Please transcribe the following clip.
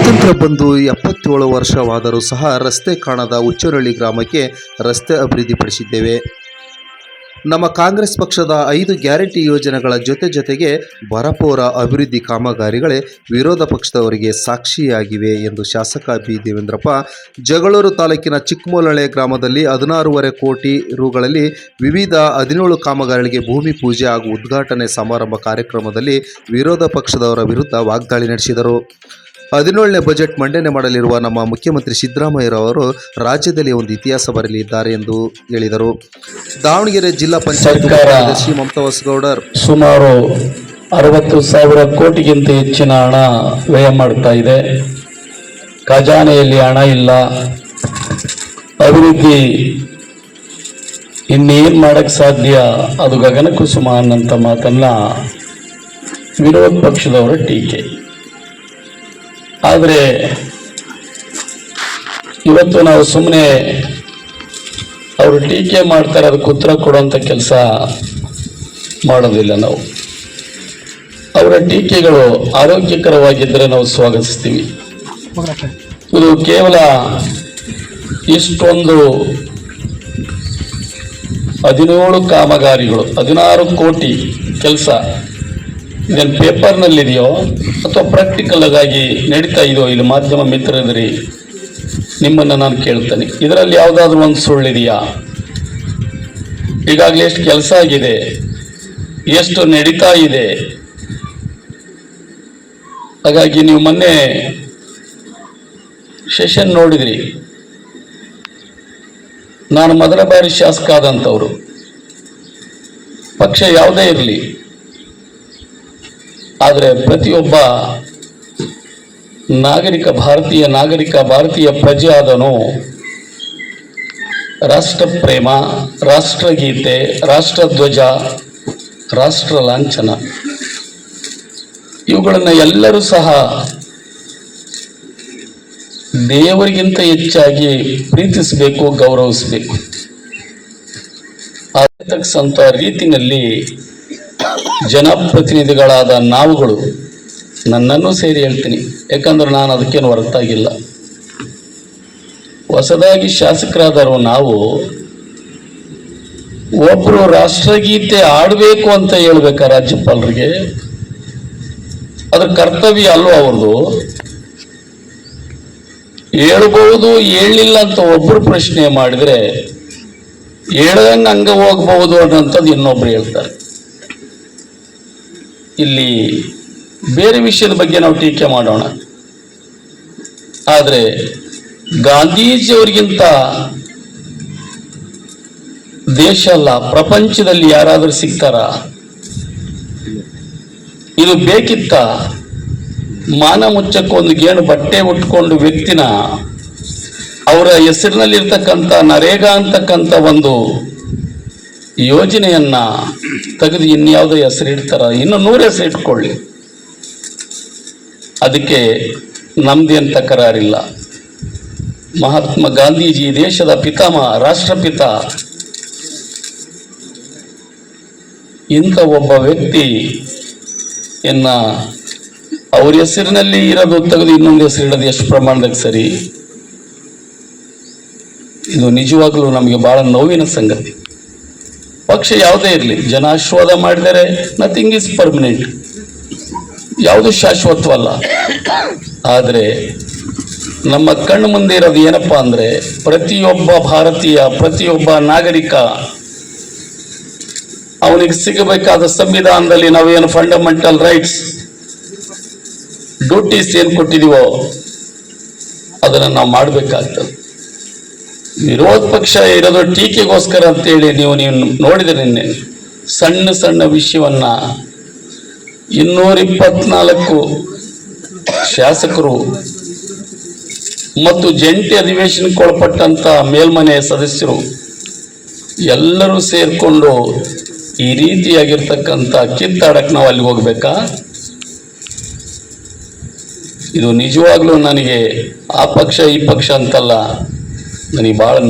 ಸ್ವಾತಂತ್ರ್ಯ ಬಂದು ಎಪ್ಪತ್ತೇಳು ವರ್ಷವಾದರೂ ಸಹ ರಸ್ತೆ ಕಾಣದ ಉಚ್ಚರಳ್ಳಿ ಗ್ರಾಮಕ್ಕೆ ರಸ್ತೆ ಅಭಿವೃದ್ಧಿಪಡಿಸಿದ್ದೇವೆ ನಮ್ಮ ಕಾಂಗ್ರೆಸ್ ಪಕ್ಷದ ಐದು ಗ್ಯಾರಂಟಿ ಯೋಜನೆಗಳ ಜೊತೆ ಜೊತೆಗೆ ಬರಪೋರ ಅಭಿವೃದ್ಧಿ ಕಾಮಗಾರಿಗಳೇ ವಿರೋಧ ಪಕ್ಷದವರಿಗೆ ಸಾಕ್ಷಿಯಾಗಿವೆ ಎಂದು ಶಾಸಕ ಬಿ. ದೇವೇಂದ್ರಪ್ಪ, ಜಗಳೂರು ತಾಲೂಕಿನ ಚಿಕ್ಕಮೂಲಳೆ ಗ್ರಾಮದಲ್ಲಿ ಹದಿನಾರೂವರೆ ಕೋಟಿ ರುಗಳಲ್ಲಿ ವಿವಿಧ ಹದಿನೇಳು ಕಾಮಗಾರಿಗಳಿಗೆ ಭೂಮಿ ಪೂಜೆ ಹಾಗೂ ಉದ್ಘಾಟನೆ ಸಮಾರಂಭ ಕಾರ್ಯಕ್ರಮದಲ್ಲಿ ವಿರೋಧ ಪಕ್ಷದವರ ವಿರುದ್ಧ ವಾಗ್ದಾಳಿ ನಡೆಸಿದರು. ಹದಿನೇಳನೇ ಬಜೆಟ್ ಮಂಡನೆ ಮಾಡಲಿರುವ ನಮ್ಮ ಮುಖ್ಯಮಂತ್ರಿ ಸಿದ್ದರಾಮಯ್ಯರವರು ರಾಜ್ಯದಲ್ಲಿ ಒಂದು ಇತಿಹಾಸ ಬರಲಿದ್ದಾರೆ ಎಂದು ಹೇಳಿದರು. ದಾವಣಗೆರೆ ಜಿಲ್ಲಾ ಪಂಚಾಯತ್ ಕಾರ್ಯದರ್ಶಿ ಮಮತಾ ಹೊಸಗೌಡರ್ ಸುಮಾರು ಅರವತ್ತು ಸಾವಿರ ಕೋಟಿಗಿಂತ ಹೆಚ್ಚಿನ ಹಣ ವ್ಯಯ ಮಾಡ್ತಾ ಇದೆ. ಖಜಾನೆಯಲ್ಲಿ ಹಣ ಇಲ್ಲ. ಅಭಿವೃದ್ಧಿ ಇನ್ನೇನು ಮಾಡೋಕ್ಕೆ ಸಾಧ್ಯ? ಅದು ಗಗನ ಕುಸುಮ ಅನ್ನಂಥ ಮಾತನ್ನು ವಿರೋಧ ಪಕ್ಷದವರ ಟೀಕೆ. ಆದರೆ ಇವತ್ತು ನಾವು ಸುಮ್ಮನೆ ಅವರು ಟೀಕೆ ಮಾಡ್ತಾರೆ, ಅದಕ್ಕೆ ಉತ್ತರ ಕೊಡುವಂಥ ಕೆಲಸ ಮಾಡೋದಿಲ್ಲ ನಾವು. ಅವರ ಟೀಕೆಗಳು ಆರೋಗ್ಯಕರವಾಗಿದ್ದರೆ ನಾವು ಸ್ವಾಗತಿಸ್ತೀವಿ. ಇದು ಕೇವಲ ಇಷ್ಟೊಂದು ಹದಿನೇಳು ಕಾಮಗಾರಿಗಳು, ಹದಿನಾರು ಕೋಟಿ ಕೆಲಸ ಇದೇನು ಪೇಪರ್ನಲ್ಲಿದೆಯೋ ಅಥವಾ ಪ್ರಾಕ್ಟಿಕಲ್ ಆಗಿ ನಡೀತಾ ಇದೆಯೋ ಇಲ್ಲಿ ಮಾಧ್ಯಮ ಮಿತ್ರರಿದ್ರಿ, ನಿಮ್ಮನ್ನು ನಾನು ಕೇಳ್ತೇನೆ. ಇದರಲ್ಲಿ ಯಾವುದಾದ್ರೂ ಒಂದು ಸುಳ್ಳಿದೆಯಾ ಈಗಾಗಲೇ ಎಷ್ಟು ಕೆಲಸ ಆಗಿದೆ, ಎಷ್ಟು ನಡೀತಾ ಇದೆ? ಹಾಗಾಗಿ ನೀವು ಮೊನ್ನೆ ಸೆಷನ್ ನೋಡಿದ್ರಿ. ನಾನು ಮೊದಲ ಬಾರಿ ಶಾಸಕ ಆದಂಥವ್ರು. ಪಕ್ಷ ಯಾವುದೇ ಇರಲಿ. ಆದರೆ ಪ್ರತಿಯೊಬ್ಬ ನಾಗರಿಕ ಭಾರತೀಯ ನಾಗರಿಕ ಭಾರತೀಯ ಪ್ರಜೆ ಆದನು ರಾಷ್ಟ್ರ ಪ್ರೇಮ ರಾಷ್ಟ್ರಗೀತೆ, ರಾಷ್ಟ್ರಧ್ವಜ ರಾಷ್ಟ್ರ ಲಾಂಛನ ಇವುಗಳನ್ನು ಎಲ್ಲರೂ ಸಹ ದೇವರಿಗಿಂತ ಹೆಚ್ಚಾಗಿ ಪ್ರೀತಿಸಬೇಕು, ಗೌರವಿಸಬೇಕು. ಸಂತ ರೀತಿಯಲ್ಲಿ ಜನಪ್ರತಿನಿಧಿಗಳಾದ ನಾವುಗಳು ನನ್ನನ್ನು ಸೇರಿ ಹೇಳ್ತೀನಿ. ಯಾಕಂದ್ರೆ ನಾನು ಅದಕ್ಕೇನು ಹೊರತಾಗಿಲ್ಲ. ಹೊಸದಾಗಿ ಶಾಸಕರಾದರು ನಾವು ಒಬ್ರು ರಾಷ್ಟ್ರಗೀತೆ ಆಡಬೇಕು ಅಂತ ಹೇಳ್ಬೇಕಾ ರಾಜ್ಯಪಾಲರಿಗೆ? ಅದ್ರ ಕರ್ತವ್ಯ ಅಲ್ವ ಅವ್ರದ್ದು? ಹೇಳ್ಬಹುದು, ಹೇಳಲಿಲ್ಲ ಅಂತ ಒಬ್ರು ಪ್ರಶ್ನೆ ಮಾಡಿದ್ರೆ ಹೇಳ್ದಂಗೆ ಹಂಗ ಹೋಗ್ಬಹುದು ಅನ್ನೋಂಥದ್ದು ಇನ್ನೊಬ್ರು ಹೇಳ್ತಾರೆ. ಇಲ್ಲಿ ಬೇರೆ ವಿಷಯದ ಬಗ್ಗೆ ನಾವು ಟೀಕೆ ಮಾಡೋಣ. ಆದರೆ ಗಾಂಧೀಜಿಯವರಿಗಿಂತ ದೇಶ ಅಲ್ಲ, ಪ್ರಪಂಚದಲ್ಲಿ ಯಾರಾದರೂ ಸಿಗ್ತಾರ? ಇದು ಬೇಕಿತ್ತ? ಮಾನ ಮುಚ್ಚಕ್ಕೊಂದು ಗೇಣು ಬಟ್ಟೆ ಉಟ್ಕೊಂಡು ವ್ಯಕ್ತಿನ ಅವರ ಹೆಸರಿನಲ್ಲಿರ್ತಕ್ಕಂಥ ನರೇಗಾ ಅಂತಕ್ಕಂಥ ಒಂದು ಯೋಜನೆಯನ್ನ ತೆಗೆದು ಇನ್ಯಾವುದೋ ಹೆಸರು ಇಡ್ತಾರ. ಇನ್ನು ನೂರು ಹೆಸರು ಇಟ್ಕೊಳ್ಳಿ. ಅದಕ್ಕೆ ನಮ್ದೇನು ತಕರಾರಿಲ್ಲ ಮಹಾತ್ಮ ಗಾಂಧೀಜಿ ದೇಶದ ಪಿತಾಮಹ, ರಾಷ್ಟ್ರಪಿತ. ಇಂಥ ಒಬ್ಬ ವ್ಯಕ್ತಿ ಎನ್ನ ಅವ್ರ ಹೆಸರಿನಲ್ಲಿ ಇರೋದು ತೆಗೆದು ಇನ್ನೊಂದು ಹೆಸರು ಇಡೋದು ಎಷ್ಟು ಪ್ರಮಾಣದಾಗ ಸರಿ? ಇದು ನಿಜವಾಗ್ಲೂ ನಮಗೆ ಬಹಳ ನೋವಿನ ಸಂಗತಿ. ಪಕ್ಷ ಯಾವುದೇ ಇರಲಿ ಜನ ಆಶೀರ್ವಾದ ಮಾಡಿದರೆ ನಥಿಂಗ್ ಇಸ್ ಪರ್ಮನೆಂಟ್ ಯಾವುದು ಶಾಶ್ವತವಲ್ಲ. ಆದರೆ ನಮ್ಮ ಕಣ್ಣು ಮುಂದೆ ಇರೋದು ಏನಪ್ಪ ಅಂದರೆ ಪ್ರತಿಯೊಬ್ಬ ಭಾರತೀಯ, ಪ್ರತಿಯೊಬ್ಬ ನಾಗರಿಕ ಅವನಿಗೆ ಸಿಗಬೇಕಾದ ಸಂವಿಧಾನದಲ್ಲಿ ನಾವೇನು ಫಂಡಮೆಂಟಲ್ ರೈಟ್ಸ್ ಡ್ಯೂಟೀಸ್ ಏನು ಕೊಟ್ಟಿದ್ದೀವೋ ಅದನ್ನು ನಾವು ಮಾಡಬೇಕಾಗ್ತದೆ. ವಿರೋಧ ಪಕ್ಷ ಇರೋದು ಟೀಕೆಗೋಸ್ಕರ ಅಂತೇಳಿ ನೀವು ನೀವು ನೋಡಿದ್ರೆ ನಿನ್ನೆ. ಸಣ್ಣ ಸಣ್ಣ ವಿಷಯವನ್ನ ಇನ್ನೂರ ಇಪ್ಪತ್ನಾಲ್ಕು ಶಾಸಕರು ಮತ್ತು ಜಂಟಿ ಅಧಿವೇಶನಕ್ಕೆ ಒಳಪಟ್ಟಂತ ಮೇಲ್ಮನೆ ಸದಸ್ಯರು ಎಲ್ಲರೂ ಸೇರಿಕೊಂಡು ಈ ರೀತಿಯಾಗಿರ್ತಕ್ಕಂಥ ಕಿತ್ತಾಡಕ್ಕೆ ನಾವು ಅಲ್ಲಿ ಹೋಗ್ಬೇಕಾ? ಇದು ನಿಜವಾಗ್ಲೂ ನನಗೆ ಆ ಪಕ್ಷ ಈ ಪಕ್ಷ ಅಂತಲ್ಲ. ನನಗೆ ಭಾಳ ನೋವು